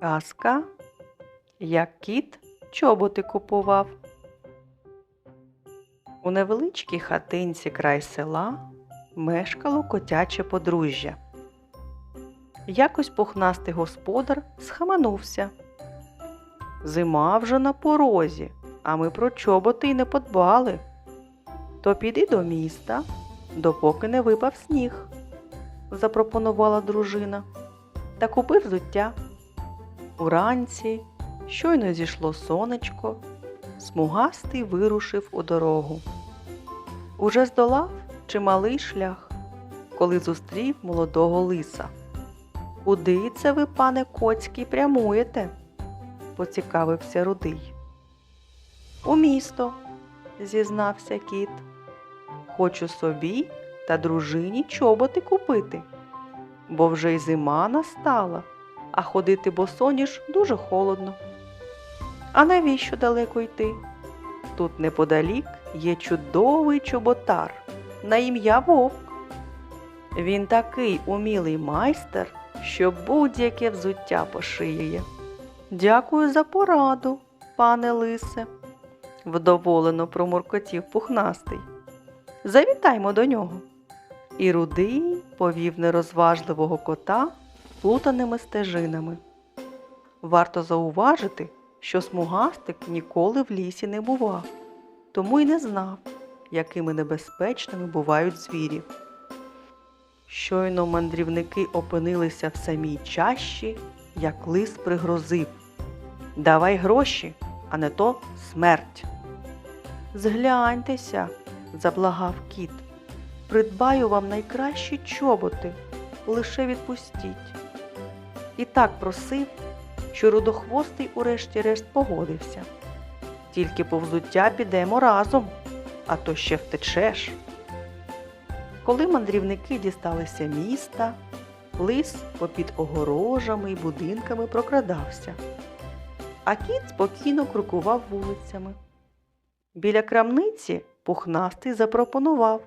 Казка, як кіт чоботи купував. У невеличкій хатинці край села мешкало котяче подружжя. Якось пухнастий господар схаменувся. Зима вже на порозі, а ми про чоботи й не подбали. То піди до міста, допоки не випав сніг, запропонувала дружина, та купи взуття. Уранці щойно зійшло сонечко, смугастий вирушив у дорогу. Уже здолав чималий шлях, коли зустрів молодого лиса. Куди це ви, пане Коцький, прямуєте? поцікавився рудий. У місто, зізнався кіт. Хочу собі та дружині чоботи купити, бо вже й зима настала а ходити босоніж дуже холодно. А навіщо далеко йти? Тут неподалік є чудовий чоботар на ім'я Вовк. Він такий умілий майстер, що будь-яке взуття пошиє. Дякую за пораду, пане лисе, вдоволено промуркотів пухнастий. Завітаймо до нього. І рудий повів нерозважливого кота плутаними стежинами. Варто зауважити, що смугастик ніколи в лісі не бував, тому й не знав, якими небезпечними бувають звірі. Щойно мандрівники опинилися в самій чащі, як лис пригрозив Давай гроші, а не то смерть. Згляньтеся, заблагав кіт. Придбаю вам найкращі чоботи, лише відпустіть. І так просив, що рудохвостий урешті-решт погодився. Тільки по взуття підемо разом, а то ще втечеш. Коли мандрівники дісталися міста, лис попід огорожами й будинками прокрадався, а кіт спокійно крокував вулицями. Біля крамниці пухнастий запропонував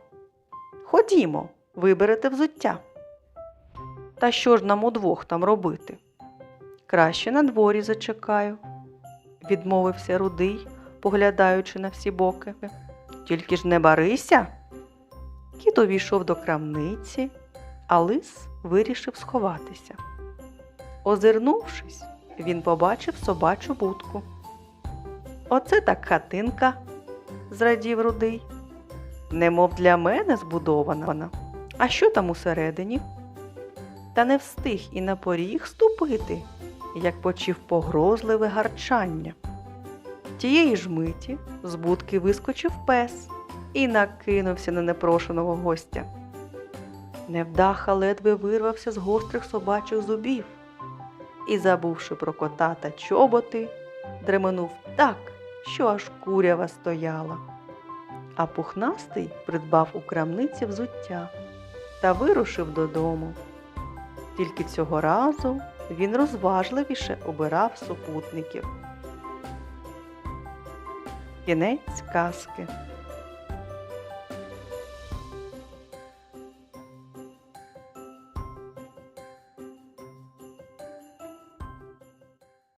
Ходімо, виберете взуття. Та що ж нам удвох там робити? Краще на дворі зачекаю, відмовився рудий, поглядаючи на всі боки. Тільки ж не барися. Кіт увійшов до крамниці, а лис вирішив сховатися. Озирнувшись, він побачив собачу будку. Оце так хатинка, зрадів рудий. Немов для мене збудована вона. А що там усередині? Та не встиг і на поріг ступити, як почив погрозливе гарчання. Тієї ж миті з будки вискочив пес і накинувся на непрошеного гостя. Невдаха ледве вирвався з гострих собачих зубів і, забувши про кота та чоботи, дременув так, що аж курява стояла. А пухнастий придбав у крамниці взуття та вирушив додому. Тільки цього разу він розважливіше обирав супутників. Кінець казки.